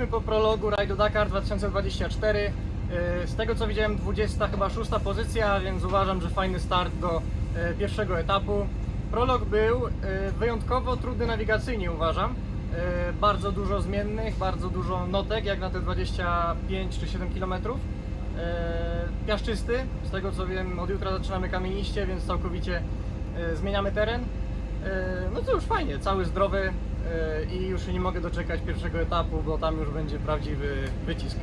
Jesteśmy po prologu Rajdu Dakar 2024. Yy, Z tego co widziałem 20 chyba szósta pozycja, więc uważam, że fajny start do yy, pierwszego etapu. Prolog był yy, wyjątkowo trudny nawigacyjnie uważam. Bardzo dużo zmiennych, bardzo dużo notek jak na te 25 czy 7 km. Piaszczysty, z tego co wiem od jutra zaczynamy kamieniście, więc całkowicie zmieniamy teren. No to już fajnie, cały zdrowy i już nie mogę doczekać pierwszego etapu, bo tam już będzie prawdziwy wycisk.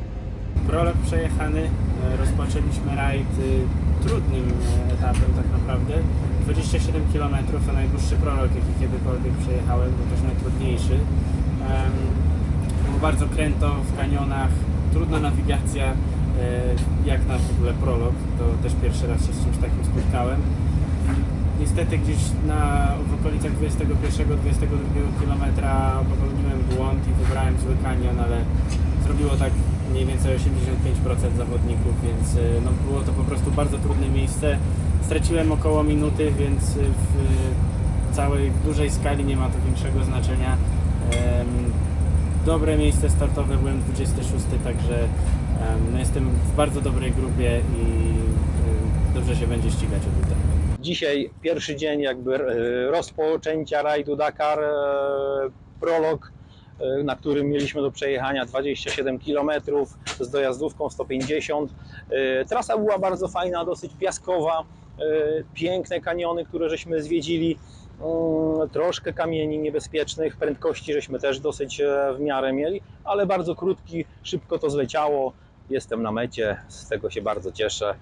Prolog przejechany, e, rozpoczęliśmy rajd y, trudnym e, etapem tak naprawdę. 27 km to najdłuższy prolog jaki kiedykolwiek przejechałem, był też najtrudniejszy. Było bardzo kręto w kanionach, trudna nawigacja, e, jak na w ogóle prolog, to też pierwszy raz się z czymś takim spotkałem. Niestety gdzieś na, w okolicach 21-22 km popełniłem błąd i wybrałem zły kanion, ale zrobiło tak mniej więcej 85% zawodników, więc y, no, było to po prostu bardzo trudne miejsce. Straciłem około minuty, więc y, w całej, w dużej skali nie ma to większego znaczenia. Dobre miejsce startowe, byłem 26, także no, jestem w bardzo dobrej grupie i y, dobrze się będzie ścigać o tutaj. Dzisiaj pierwszy dzień jakby e, rozpoczęcia rajdu Dakar, e, prolog, e, na którym mieliśmy do przejechania 27 km z dojazdówką 150. E, Trasa była bardzo fajna, dosyć piaskowa, piękne kaniony, które żeśmy zwiedzili, mm, troszkę kamieni niebezpiecznych, prędkości żeśmy też dosyć w miarę mieli, ale bardzo krótki, szybko to zleciało. Jestem na mecie, z tego się bardzo cieszę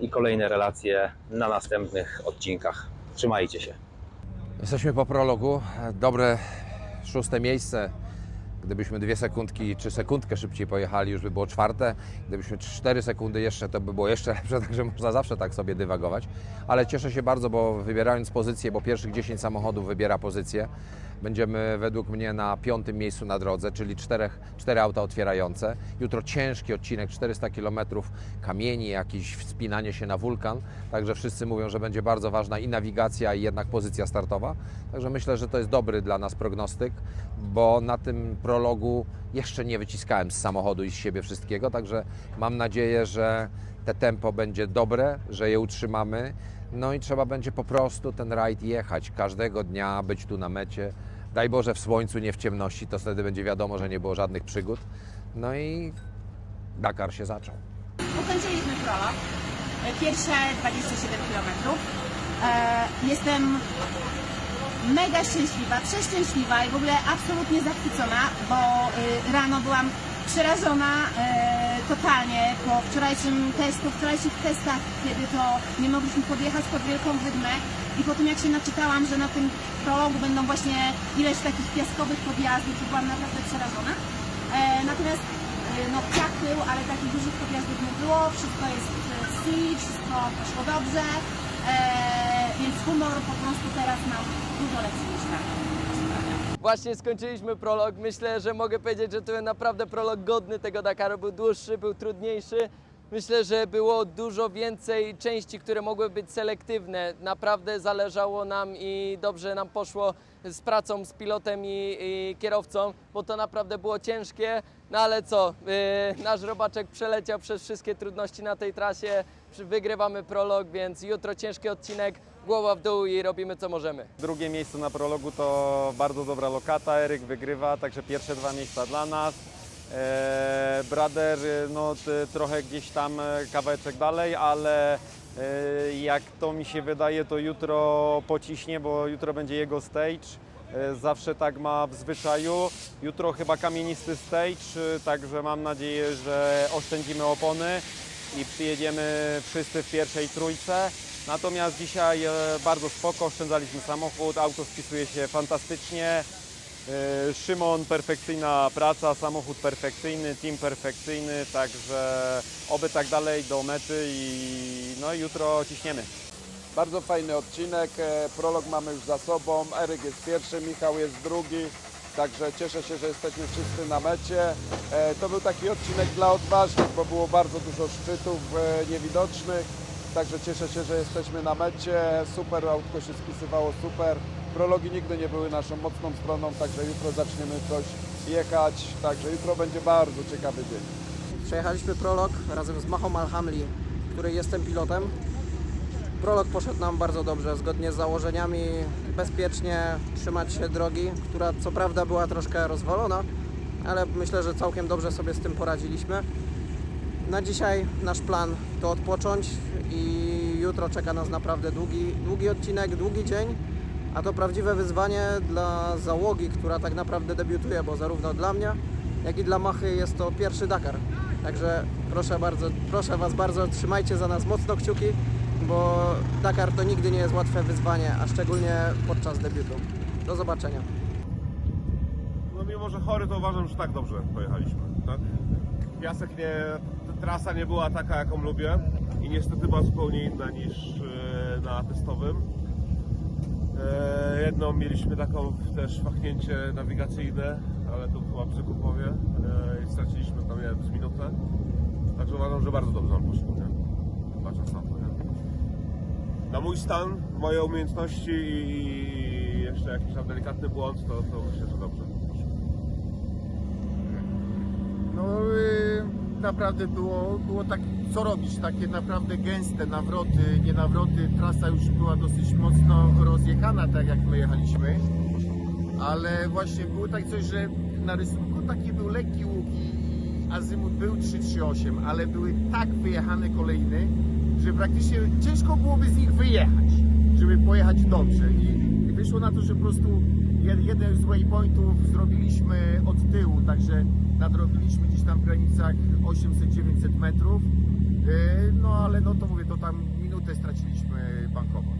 i kolejne relacje na następnych odcinkach. Trzymajcie się. Jesteśmy po prologu. Dobre szóste miejsce. Gdybyśmy dwie sekundki czy sekundkę szybciej pojechali, już by było czwarte. Gdybyśmy cztery sekundy jeszcze, to by było jeszcze lepsze, także można zawsze tak sobie dywagować. Ale cieszę się bardzo, bo wybierając pozycję, bo pierwszych 10 samochodów wybiera pozycję, będziemy według mnie na piątym miejscu na drodze, czyli czterech, cztery auta otwierające. Jutro ciężki odcinek, 400 km kamieni, jakieś wspinanie się na wulkan. Także wszyscy mówią, że będzie bardzo ważna i nawigacja, i jednak pozycja startowa. Także myślę, że to jest dobry dla nas prognostyk, bo na tym prologu jeszcze nie wyciskałem z samochodu i z siebie wszystkiego. Także mam nadzieję, że te tempo będzie dobre, że je utrzymamy. No i trzeba będzie po prostu ten rajd jechać każdego dnia, być tu na mecie. Daj Boże w słońcu, nie w ciemności, to wtedy będzie wiadomo, że nie było żadnych przygód. No i Dakar się zaczął. Ukończyliśmy prolog, pierwsze 27 km. E, jestem mega szczęśliwa, przeszczęśliwa i w ogóle absolutnie zachwycona, bo y, rano byłam przerażona e, totalnie po wczorajszym testu, wczorajszych testach, kiedy to nie mogliśmy podjechać pod Wielką Wydmę i po tym jak się naczytałam, że na tym prologu będą właśnie ileś takich piaskowych podjazdów, to byłam naprawdę przerażona. E, natomiast e, no piach był, ale takich dużych podjazdów nie było, wszystko jest e, w styli, wszystko poszło dobrze, e, więc humor po prostu teraz mam dużo lepszy niż rano. Właśnie skończyliśmy prolog. Myślę, że mogę powiedzieć, że to był naprawdę prolog godny tego Dakaru. Był dłuższy, był trudniejszy. Myślę, że było dużo więcej części, które mogły być selektywne. Naprawdę zależało nam i dobrze nam poszło z pracą z pilotem i, i kierowcą, bo to naprawdę było ciężkie. No ale co, yy, nasz robaczek przeleciał przez wszystkie trudności na tej trasie. Wygrywamy prolog, więc jutro ciężki odcinek, głowa w dół i robimy co możemy. Drugie miejsce na prologu to bardzo dobra lokata, Eryk wygrywa, także pierwsze dwa miejsca dla nas. Eee, Brader no, t, trochę gdzieś tam e, kawałeczek dalej, ale e, jak to mi się wydaje, to jutro pociśnie, bo jutro będzie jego stage. E, Zawsze tak ma w zwyczaju. Jutro chyba kamienisty stage, e, także mam nadzieję, że oszczędzimy opony i przyjedziemy wszyscy w pierwszej trójce. Natomiast dzisiaj e, bardzo spoko, oszczędzaliśmy samochód, auto spisuje się fantastycznie. E, Szymon, perfekcyjna praca, samochód perfekcyjny, team perfekcyjny, także oby tak dalej do mety i no jutro ciśniemy. Bardzo fajny odcinek, e, prolog mamy już za sobą, Eryk jest pierwszy, Michał jest drugi, także cieszę się, że jesteśmy wszyscy na mecie. E, To był taki odcinek dla odważnych, bo było bardzo dużo szczytów e, niewidocznych, także cieszę się, że jesteśmy na mecie, super autko się spisywało super. Prologi nigdy nie były naszą mocną stroną, także jutro zaczniemy coś jechać. Także jutro będzie bardzo ciekawy dzień. Przejechaliśmy prolog razem z Mahom Alhamli, który jestem pilotem. Prolog poszedł nam bardzo dobrze, zgodnie z założeniami, bezpiecznie trzymać się drogi, która co prawda była troszkę rozwalona, ale myślę, że całkiem dobrze sobie z tym poradziliśmy. Na dzisiaj nasz plan to odpocząć i jutro czeka nas naprawdę długi, długi odcinek, długi dzień, a to prawdziwe wyzwanie dla załogi, która tak naprawdę debiutuje, bo zarówno dla mnie, jak i dla Machy jest to pierwszy Dakar. Także proszę bardzo, proszę Was bardzo, trzymajcie za nas mocno kciuki, bo Dakar to nigdy nie jest łatwe wyzwanie, a szczególnie podczas debiutu. Do zobaczenia. No mimo, że chory, to uważam, że tak dobrze pojechaliśmy, tak? Piasek nie, trasa nie była taka, jaką lubię i niestety była zupełnie inna niż e, na testowym. E, jedną mieliśmy taką też wahnięcie nawigacyjne, ale to chyba przy Kupowie e, i straciliśmy tam, nie wiem, z minutę. Także uważam, że bardzo dobrze nam poszło, nie? To, nie? Na mój stan, moje umiejętności i jeszcze jakiś tam delikatny błąd, to, to myślę, że dobrze. No y, naprawdę było, było tak co robić, takie naprawdę gęste nawroty, nie nawroty. Trasa już była dosyć mocno rozjechana, tak jak my jechaliśmy. Ale właśnie było tak coś, że na rysunku taki był lekki łuk i azymut był 338, ale były tak wyjechane kolejny, że praktycznie ciężko byłoby z nich wyjechać, żeby pojechać dobrze. I wyszło na to, że po prostu jed- jeden z waypointów zrobiliśmy od tyłu, także nadrobiliśmy gdzieś tam w granicach 800-900 metrów. Yy, No ale no to mówię, to tam minutę straciliśmy bankowo.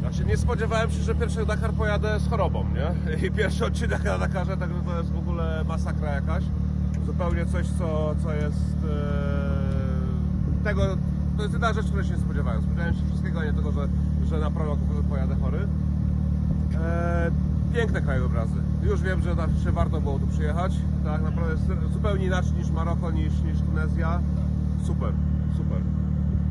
Znaczy nie spodziewałem się, że pierwszy Dakar pojadę z chorobą, nie? I pierwszy odcinek na Dakarze, także to jest w ogóle masakra jakaś. Zupełnie coś, co, co jest... E, tego, to jest jedna rzecz, której się nie spodziewałem. Spodziewałem się wszystkiego, a nie tego, że, że na prolog pojadę chory. E, piękne krajobrazy. Już wiem, że znaczy warto było tu przyjechać. Tak naprawdę jest zupełnie inaczej niż Maroko, niż, niż Tunezja. Super, super.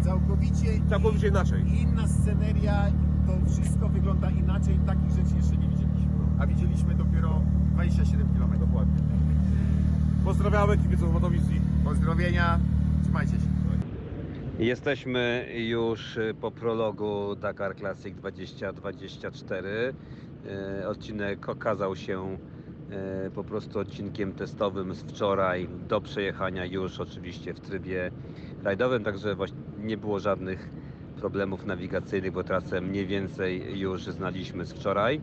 Całkowicie, Całkowicie inaczej. inna sceneria, to wszystko wygląda inaczej, takich rzeczy jeszcze nie widzieliśmy. A widzieliśmy dopiero 27 km. Dokładnie. Pozdrawiamy kibiców Motowicji. Pozdrowienia, trzymajcie się. Jesteśmy już y, po prologu Dakar Classic 2024. E, Odcinek okazał się e, po prostu odcinkiem testowym z wczoraj do przejechania już oczywiście w trybie rajdowym, także nie było żadnych problemów nawigacyjnych, bo trasę mniej więcej już znaliśmy z wczoraj.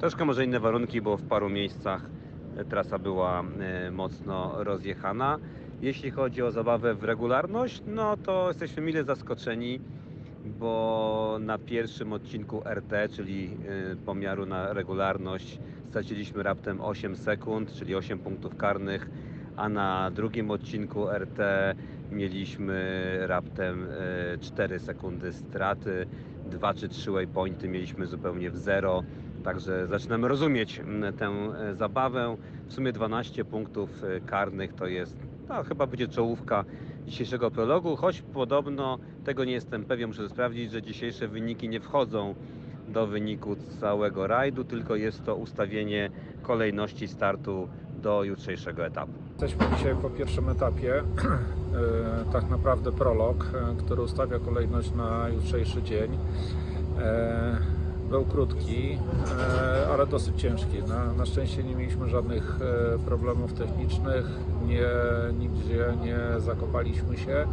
Troszkę może inne warunki, bo w paru miejscach trasa była mocno rozjechana. Jeśli chodzi o zabawę w regularność, no to jesteśmy mile zaskoczeni, bo na pierwszym odcinku RT, czyli y, pomiaru na regularność, straciliśmy raptem 8 sekund, czyli 8 punktów karnych, a na drugim odcinku RT mieliśmy raptem y, 4 sekundy straty, 2 czy 3 waypointy mieliśmy zupełnie w zero. Także zaczynamy rozumieć mm, tę zabawę. W sumie 12 punktów karnych to jest, no, chyba będzie czołówka dzisiejszego prologu, choć podobno, tego nie jestem pewien, muszę sprawdzić, że dzisiejsze wyniki nie wchodzą do wyniku całego rajdu, tylko jest to ustawienie kolejności startu do jutrzejszego etapu. Jesteśmy dzisiaj po pierwszym etapie, e, tak naprawdę prolog, e, który ustawia kolejność na jutrzejszy dzień. E, Był krótki, ale dosyć ciężki. Na, na szczęście nie mieliśmy żadnych problemów technicznych, nie, nigdzie nie zakopaliśmy się.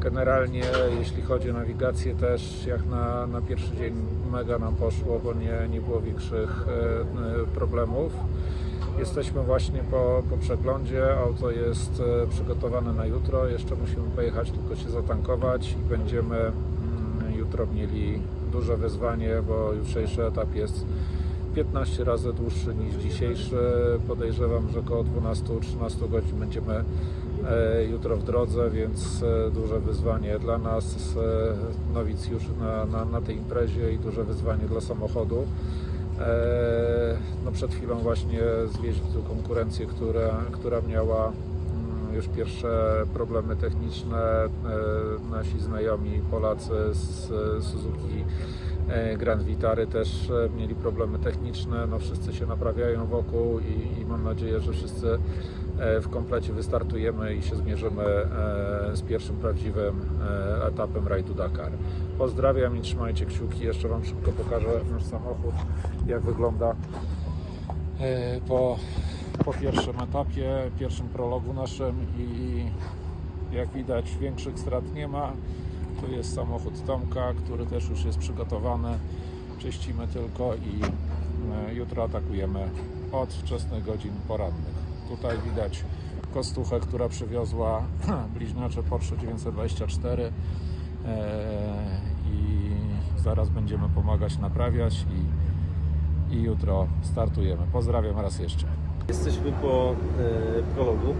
Generalnie jeśli chodzi o nawigację też jak na, na pierwszy dzień mega nam poszło, bo nie, nie było większych e, e, problemów. Jesteśmy właśnie po, po przeglądzie, auto jest e, przygotowane na jutro, jeszcze musimy pojechać tylko się zatankować i będziemy mm, jutro mieli duże wyzwanie, bo jutrzejszy etap jest 15 razy dłuższy niż dzisiejszy. Podejrzewam, że około 12-13 godzin będziemy e, jutro w drodze, więc e, duże wyzwanie dla nas, e, nowicjuszy na, na, na tej imprezie i duże wyzwanie dla samochodu. No przed chwilą właśnie zwieźli tu konkurencję, która, która miała mm, już pierwsze problemy techniczne. Nasi znajomi Polacy z Suzuki Grand Vitary też e, mieli problemy techniczne, no wszyscy się naprawiają wokół i, i mam nadzieję, że wszyscy e, w komplecie wystartujemy i się zmierzymy e, z pierwszym prawdziwym e, etapem rajdu Dakar. Pozdrawiam i trzymajcie kciuki. Jeszcze Wam szybko pokażę nasz samochód, jak wygląda e, po, po pierwszym etapie, pierwszym prologu naszym i jak widać większych strat nie ma. Tu jest samochód Tomka, który też już jest przygotowany. Czyścimy tylko i e, jutro atakujemy od wczesnych godzin porannych. Tutaj widać kostuchę, która przywiozła bliźniacze Porsche 924 e, i zaraz będziemy pomagać naprawiać i, i jutro startujemy. Pozdrawiam raz jeszcze. Jesteśmy po e, prologu.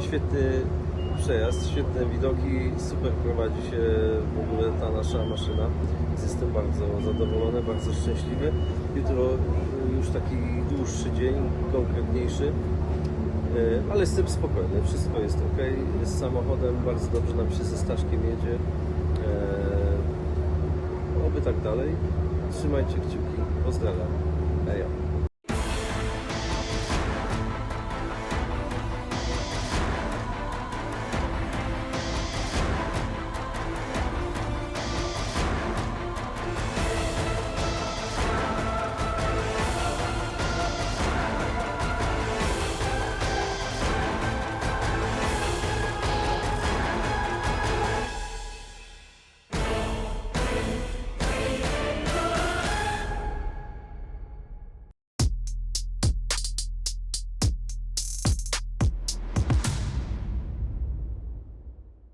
Świetny przejazd, świetne widoki, super prowadzi się w ogóle ta nasza maszyna. Jestem bardzo zadowolony, bardzo szczęśliwy. Jutro e, już taki dłuższy dzień, konkretniejszy, e, ale jestem spokojny, wszystko jest ok. Z samochodem bardzo dobrze nam się ze Staszkiem jedzie. E, Oby tak dalej. Trzymajcie kciuki. Pozdrawiam. Ejo.